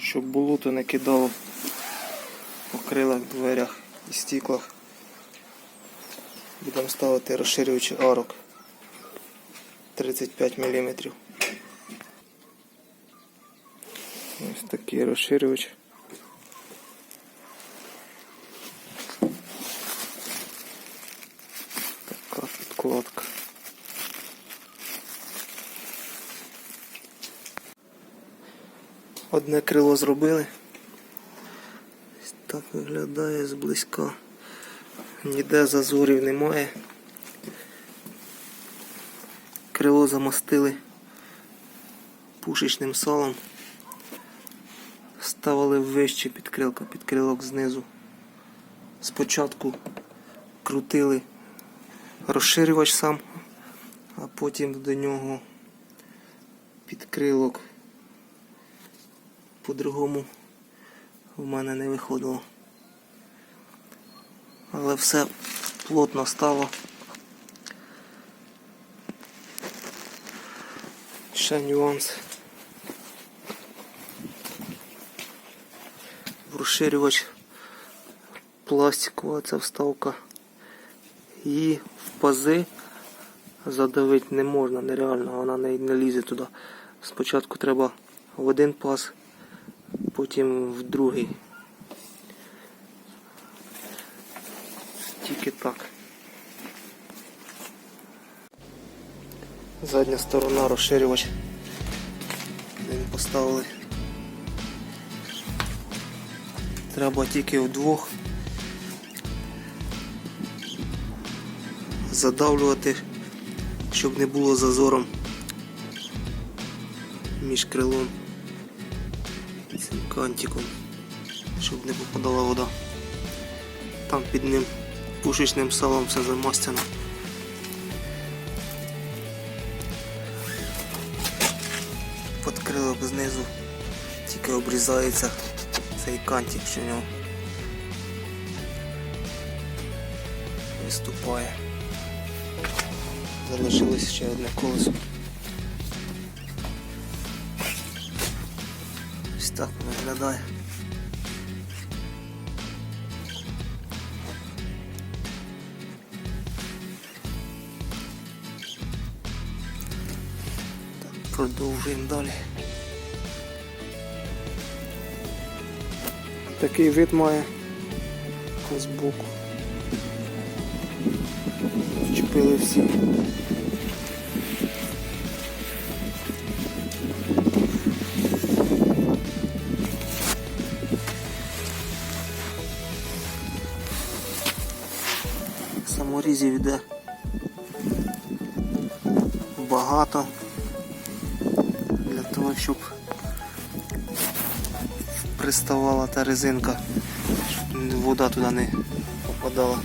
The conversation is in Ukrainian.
щоб болото не кидало по крилах, дверях і стіклах. Будемо ставити розширюючий арок 35 мм. Ось такий розширювач. Така підкладка. Одне крило зробили. Так виглядає зблизька. Ніде зазорів немає. Крило замостили пушечним салом. Ставили вище підкрилка, підкрилок знизу. Спочатку крутили розширювач сам, а потім до нього підкрилок по-другому в мене не виходило. Але все плотно стало. Ще нюанс. Розширювач пластикова ця вставка. Її в пази задавити не можна, нереально, вона не, не лізе туди. Спочатку треба в один паз, потім в другий. Тільки так. Задня сторона розширювач. Він поставили. Треба тільки вдвох задавлювати, щоб не було зазором між крилом цим кантиком, щоб не попадала вода. Там під ним пушечним салом все замастяно. Подкрилок знизу тільки обрізається цей кантик, що в нього виступає. Залишилось ще одне колесо. Ось так виглядає. Продовжуємо далі. Такий вид має з боку. Чепили всі. Саморізів йде багато для того, щоб приставала та резинка, щоб вода туди не попадала.